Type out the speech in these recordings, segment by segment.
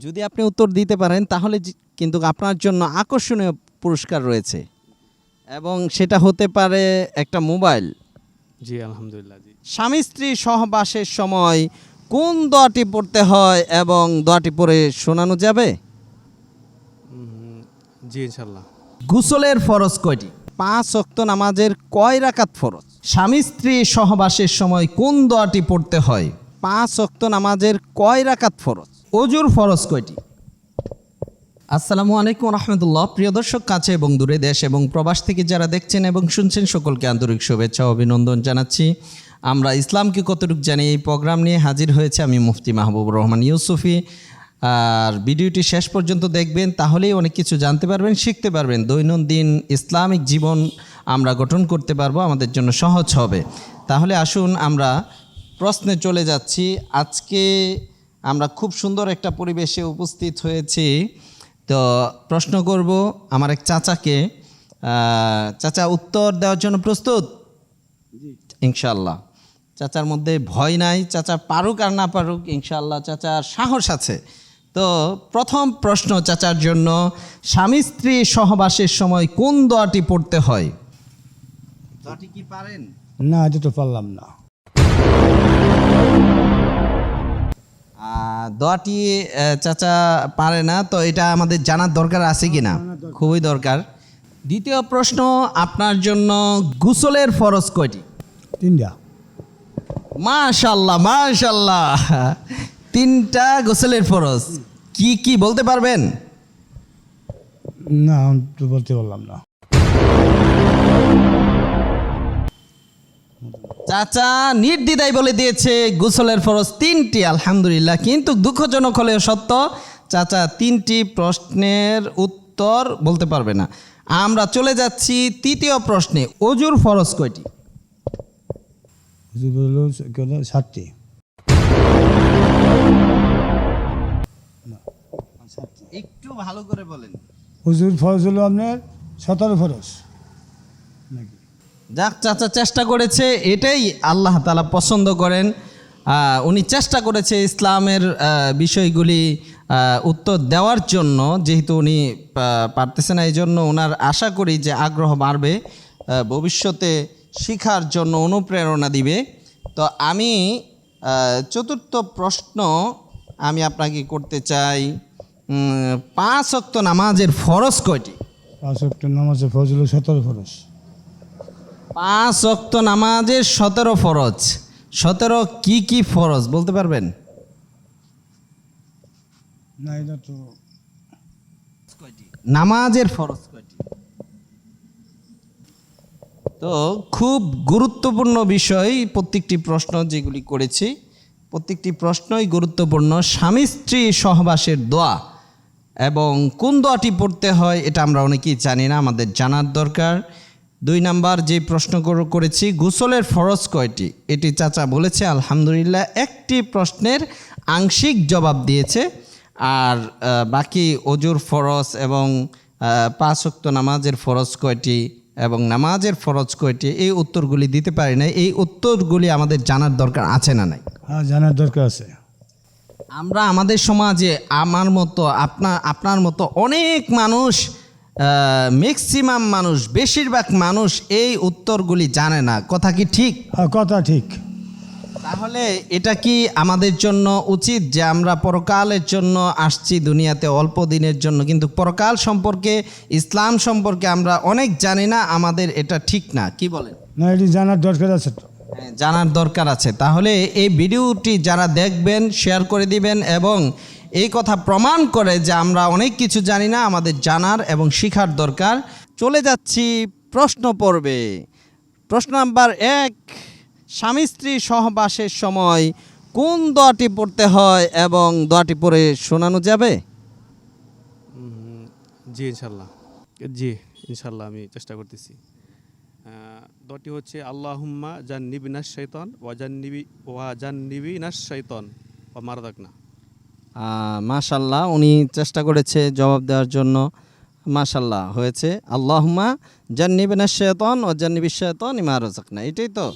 যদি আপনি উত্তর দিতে পারেন তাহলে কিন্তু আপনার জন্য আকর্ষণীয় পুরস্কার রয়েছে। এবং সেটা হতে পারে একটা মোবাইল। জি আলহামদুলিল্লাহ জি। স্বামী স্ত্রী সহবাসের সময় কোন দোয়াটি পড়তে হয় এবং দোয়াটি পড়ে শোনানো যাবে? জি ইনশাল্লাহ গুসলের ফরজ কয়টি? পাঁচ অক্ত নামাজের কয় রাকাত ফরজ? স্বামী স্ত্রী সহবাসের সময় কোন দোয়াটি পড়তে হয়? পাঁচ অক্ত নামাজের কয় রাকাত ফরজ? অজুর ফরজ কয়টি? আসসালামু আলাইকুম রহমতুল্লাহ। প্রিয় দর্শক, কাছে এবং দূরে দেশ এবং প্রবাস থেকে যারা দেখছেন এবং শুনছেন, সকলকে আন্তরিক শুভেচ্ছা অভিনন্দন জানাচ্ছি। আমরা ইসলামকে কতটুকু জানি এই প্রোগ্রাম নিয়ে হাজির হয়েছে আমি মুফতি মাহবুব রহমান ইউসুফি। আর ভিডিওটি শেষ পর্যন্ত দেখবেন, তাহলেই অনেক কিছু জানতে পারবেন, শিখতে পারবেন। দৈনন্দিন ইসলামিক জীবন আমরা গঠন করতে পারব, আমাদের জন্য সহজ হবে। তাহলে আসুন আমরা প্রশ্নে চলে যাচ্ছি। আজকে আমরা খুব সুন্দর একটা পরিবেশে উপস্থিত হয়েছি। তো প্রশ্ন করব আমার এক চাচাকে। চাচা উত্তর দেওয়ার জন্য প্রস্তুত? ইনশাল্লাহ চাচার মধ্যে ভয় নাই চাচা পারুক আর না পারুক ইনশাল্লাহ চাচার সাহস আছে। তো প্রথম প্রশ্ন চাচার জন্য স্বামী স্ত্রী সহবাসের সময় কোন দোয়াটি পড়তে হয়? দোয়াটি কি পারেন? না এটা তো পারলাম না। দোয়াটি চাচা পারে না তো এটা আমাদের জানার দরকার আছে কি না খুবই দরকার। দ্বিতীয় প্রশ্ন আপনার জন্য গুসলের ফরজ কয়টি? তিনটা। মাশাল্লাহ মাশাল্লাহ। তিনটা গোসলের ফরজ। কি কি বলতে পারবেন? না বলতে পারলাম না। চাচা নির্দ্বিধায় বলে দিয়েছে গোসলের ফরজ তিনটি আলহামদুলিল্লাহ। কিন্তু দুঃখজনক হলেও সত্য চাচা তিনটি প্রশ্নের উত্তর বলতে পারবে না। আমরা চলে যাচ্ছি তৃতীয় প্রশ্নে অজুর ফরজ কয়টি? ষাটটি একটু ভালো করে বলেন। হুজুর ফরজ হলো আপনার সতেরো ফরজ। যাক, চাচা চেষ্টা করেছে, এটাই আল্লাহ তালা পছন্দ করেন। উনি চেষ্টা করেছে ইসলামের বিষয়গুলি উত্তর দেওয়ার জন্য, যেহেতু উনি পারতেছে না এই জন্য ওনার আশা করি যে আগ্রহ বাড়বে ভবিষ্যতে শিখার জন্য অনুপ্রেরণা দিবে। তো আমি চতুর্থ প্রশ্ন আমি আপনাকে করতে চাই পাঁচ অক্ত নামাজের ফরজ কয়টি? পাঁচ একটা নামাজে ফরজ হলো সতেরো ফরজ। পাঁচ অক্ত নামাজের সতেরো ফরজ। সতেরো কি কি ফরজ বলতে পারবেন? না এটা তো। নামাজের ফরজ কয়টি? তো খুব গুরুত্বপূর্ণ বিষয় প্রত্যেকটি প্রশ্ন যেগুলি করেছি। প্রত্যেকটি প্রশ্নই গুরুত্বপূর্ণ। স্বামী স্ত্রী সহবাসের দোয়া এবং কোন দোয়াটি পড়তে হয় এটা আমরা অনেকেই জানি না আমাদের জানার দরকার। দুই নাম্বার যে প্রশ্ন করেছি গোসলের ফরজ কয়টি? এটি চাচা বলেছে আলহামদুলিল্লাহ একটি প্রশ্নের আংশিক জবাব দিয়েছে। আর বাকি অজুর ফরজ এবং ওয়াক্ত নামাজের ফরজ কয়টি এবং নামাজের ফরজ কয়টি? এই উত্তরগুলি দিতে পারি না এই উত্তরগুলি আমাদের জানার দরকার আছে না নাই? হ্যাঁ জানার দরকার আছে। আমরা আমাদের সমাজে আমার মতো আপনার আপনার মতো অনেক মানুষ ম্যাক্সিমাম মানুষ বেশিরভাগ মানুষ এই উত্তরগুলি জানে না। কথা কি ঠিক? কথা ঠিক। তাহলে এটা কি আমাদের জন্য উচিত যে আমরা পরকালের জন্য আসছি দুনিয়াতে অল্প দিনের জন্য? কিন্তু পরকাল সম্পর্কে ইসলাম সম্পর্কে আমরা অনেক জানি না আমাদের এটা ঠিক না। কি বলেন? না এটি জানার দরকার আছে তো। হ্যাঁ, জানার দরকার আছে। তাহলে এই ভিডিওটি যারা দেখবেন শেয়ার করে দিবেন এবং এই কথা প্রমাণ করে যে আমরা অনেক কিছু জানি না, আমাদের জানার এবং শিখার দরকার। চলে যাচ্ছি প্রশ্ন পড়বে প্রশ্ন নাম্বার এক, স্বামী স্ত্রী সহবাসের সময় কোন দোয়াটি পড়তে হয় এবং দোয়াটি পড়ে শোনানো যাবে? জি ইনশাল্লাহ জি ইনশাল্লাহ আমি চেষ্টা করতেছি। দটি হচ্ছে, আল্লাহুম্মা জান্নিবি নাস শৈতন ওয়া জান্নিবি ওয়া জান্নিবি নাস শৈতন ও মারদাকনা। মাশাল্লাহ উনি চেষ্টা করেছে জবাব দেওয়ার জন্য। মাশাল্লাহ হয়েছে। আল্লাহমা জান্নিবিনা শেতন ও জান্নিবি শেতন না এটাই তো?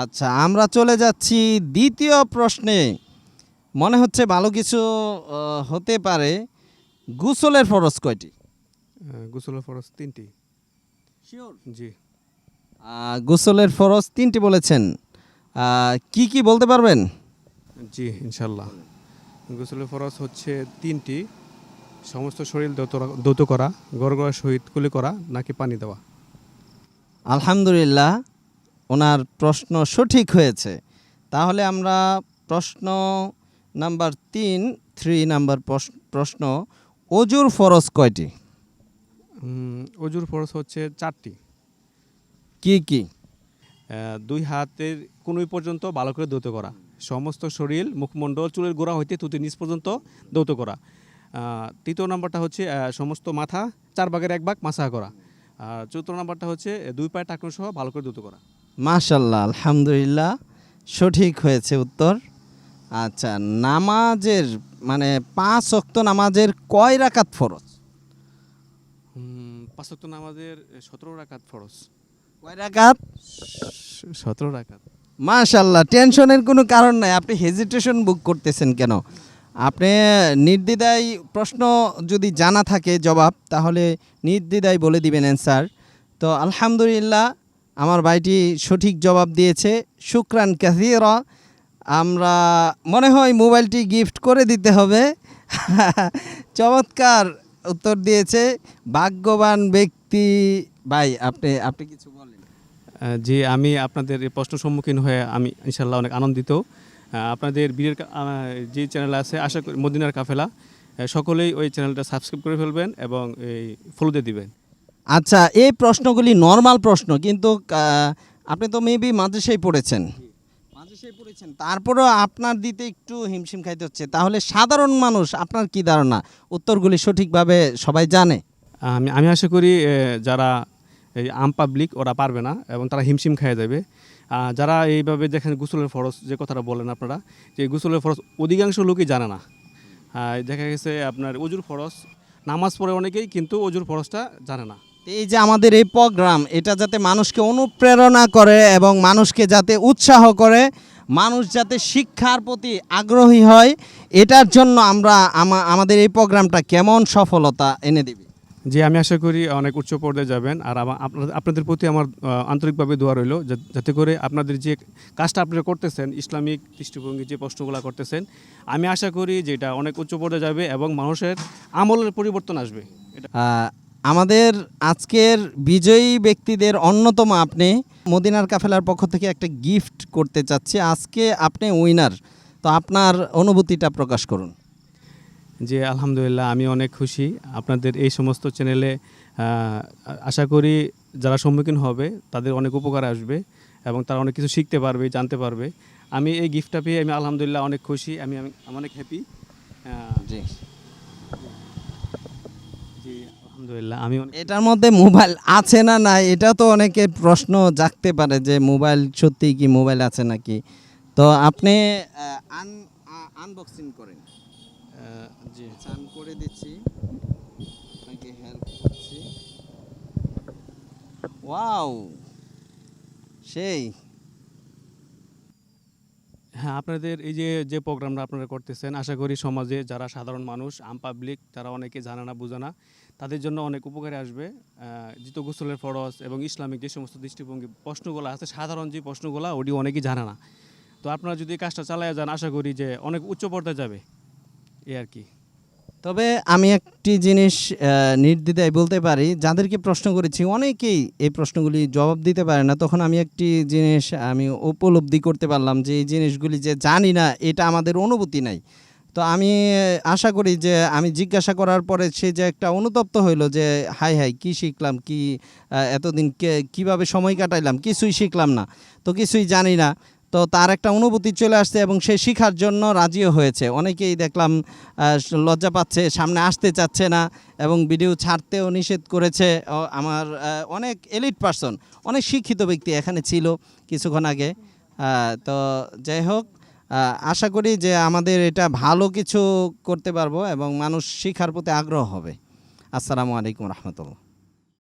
আচ্ছা আমরা চলে যাচ্ছি দ্বিতীয় প্রশ্নে। মনে হচ্ছে ভালো কিছু হতে পারে। গুসলের ফরজ কয়টি? গোসলের ফরজ তিনটি। জি। গোসলের ফরজ তিনটি বলেছেন। কি কি বলতে পারবেন? জি ইনশাল্লাহ গোসলের ফরজ হচ্ছে তিনটি। সমস্ত শরীর দৌত করা গড়গড়া সহিত কুলি করা নাকি পানি দেওয়া। আলহামদুলিল্লাহ ওনার প্রশ্ন সঠিক হয়েছে। তাহলে আমরা প্রশ্ন নাম্বার তিন থ্রি নাম্বার প্রশ- প্রশ্ন অজুর ফরজ কয়টি? অজুর ফরজ হচ্ছে চারটি। কি কি? দুই হাতের কোনোই পর্যন্ত ভালো করে দৌত করা। সমস্ত শরীর মুখমণ্ডল চুলের গোড়া হইতে তুতি নিচ পর্যন্ত দৌত করা। তৃতীয় নাম্বারটা হচ্ছে সমস্ত মাথা চার ভাগের এক ভাগ মাসা করা। আর চতুর্থ নাম্বারটা হচ্ছে দুই পায়ে টাকনো সহ ভালো করে দৌত করা। মাশাল্লাহ আলহামদুলিল্লাহ। সঠিক হয়েছে উত্তর। আচ্ছা নামাজের মানে পাঁচ অক্ত নামাজের কয় রাকাত ফরজ? পাঁচ ওয়াক্ত নামাজের সতেরো রাকাত ফরজ। কয় রাকাত? সতেরো রাকাত। মাশাল্লাহ টেনশনের কোনো কারণ নাই। আপনি হেজিটেশন বুক করতেছেন কেন? আপনি নির্দ্বিধায় প্রশ্ন যদি জানা থাকে, জবাব, তাহলে নির্দ্বিধায় বলে দিবেন অ্যান্সার তো আলহামদুলিল্লাহ, আমার ভাইটি সঠিক জবাব দিয়েছে। শুক্রান কাসিরা, আমরা, মনে হয় মোবাইলটি গিফট করে দিতে হবে। চমৎকার উত্তর দিয়েছে। ভাগ্যবান ব্যক্তি। ভাই, আপনি আপনি কিছু জি আমি আপনাদের এই প্রশ্ন সম্মুখীন হয়ে আমি ইনশাল্লাহ অনেক আনন্দিত। আপনাদের বীরের যে চ্যানেল আছে আশা করি মদিনার কাফেলা সকলেই ওই চ্যানেলটা সাবস্ক্রাইব করে ফেলবেন এবং এই ফলো দিয়ে দিবেন। আচ্ছা এই প্রশ্নগুলি নর্মাল প্রশ্ন কিন্তু আপনি তো মেবি মাদ্রাসায় পড়েছেন। মাদ্রাসায় পড়েছেন তারপরেও আপনার দিতে একটু হিমশিম খাইতে হচ্ছে। তাহলে সাধারণ মানুষ আপনার কি ধারণা? উত্তরগুলি সঠিকভাবে সবাই জানে। আমি আমি আশা করি যারা এই আম পাবলিক ওরা পারবে না এবং তারা হিমশিম খেয়ে যাবে। যারা এইভাবে দেখেন গুসলের ফরজ, যে কথাটা বলেন আপনারা, যে গুসলের ফরজ অধিকাংশ লোকই জানে না। দেখা গেছে আপনার অজুর ফরজ, নামাজ পড়ে অনেকেই কিন্তু অজুর ফরজটা জানে না। এই যে আমাদের এই প্রোগ্রাম, এটা যাতে মানুষকে অনুপ্রেরণা করে এবং মানুষকে যাতে উৎসাহ করে, মানুষ যাতে শিক্ষার প্রতি আগ্রহী হয়, এটার জন্য আমরা আমাদের এই প্রোগ্রামটা কেমন সফলতা এনে দিবে। জি, আমি আশা করি অনেক উচ্চ পর্যায়ে যাবেন। আর আপনাদের প্রতি আমার আন্তরিকভাবে দোয়া রইল। যাতে করে আপনাদের যে কাজটা আপনারা করতেছেন, ইসলামিক দৃষ্টিভঙ্গি যে প্রশ্নগুলো করতেছেন, আমি আশা করি যে এটা অনেক উচ্চ পর্যায়ে যাবে এবং মানুষের আমলের পরিবর্তন আসবে। আমাদের আজকের বিজয়ী ব্যক্তিদের অন্যতম আপনি। মদিনার কাফেলার পক্ষ থেকে একটা গিফট করতে চাচ্ছি। আজকে আপনি উইনার। তো আপনার অনুভূতিটা প্রকাশ করুন। যে আলহামদুলিল্লাহ আমি অনেক খুশি। আপনাদের এই সমস্ত চ্যানেলে আশা করি যারা সম্মুখীন হবে তাদের অনেক উপকার আসবে এবং তারা অনেক কিছু শিখতে পারবে জানতে পারবে। আমি এই গিফটটা পেয়ে আমি আলহামদুলিল্লাহ অনেক খুশি আমি আমি অনেক হ্যাপি জি। জি আলহামদুলিল্লাহ আমি এটার মধ্যে মোবাইল আছে না নাই এটা তো অনেকে প্রশ্ন জাগতে পারে যে মোবাইল সত্যি কি মোবাইল আছে নাকি? তো আপনি আনবক্সিং করেন। জি। চান করে দিচ্ছি। আপনাকে হেল্প করছি। ওয়াও! সেই। হ্যাঁ আপনাদের এই যে যে প্রোগ্রামটা আপনারা করতেছেন আশা করি সমাজে যারা সাধারণ মানুষ আম পাবলিক তারা অনেকে জানে না বোঝে না তাদের জন্য অনেক উপকারে আসবে। জিত গোসলের ফরজ এবং ইসলামিক যে সমস্ত দৃষ্টিভঙ্গি প্রশ্নগুলো আছে সাধারণ যে প্রশ্নগুলো ওটি অনেকেই জানে না। তো আপনারা যদি কাজটা চালায় যান আশা করি যে অনেক উচ্চ পর্যায়ে যাবে। আর কি। তবে আমি একটি জিনিস নির্দ্বিধায় বলতে পারি, যাদেরকে প্রশ্ন করেছি, অনেকেই এই প্রশ্নগুলি জবাব দিতে পারে না। তখন আমি একটি জিনিস আমি উপলব্ধি করতে পারলাম যে, এই জিনিসগুলি যে জানি না, এটা আমাদের অনুভূতি নাই। তো আমি আশা করি যে, আমি জিজ্ঞাসা করার পরে সে যে একটা অনুতপ্ত হইল যে হাই হাই কি শিখলাম, কি এতদিন কে- কীভাবে সময় কাটাইলাম, কিছুই শিখলাম না। তো কিছুই জানি না। তো তার একটা অনুভূতি চলে আসছে এবং সে শিখার জন্য রাজিও হয়েছে। অনেকেই দেখলাম লজ্জা পাচ্ছে, সামনে আসতে চাচ্ছে না এবং ভিডিও ছাড়তেও নিষেধ করেছে। আমার অনেক এলিট পার্সন, অনেক শিক্ষিত ব্যক্তি এখানে ছিল কিছুক্ষণ আগে। তো যাই হোক আশা করি যে আমাদের এটা ভালো কিছু করতে পারব এবং মানুষ শিখার প্রতি আগ্রহ হবে। আসসালামু আলাইকুম রহমতুল্লাহ।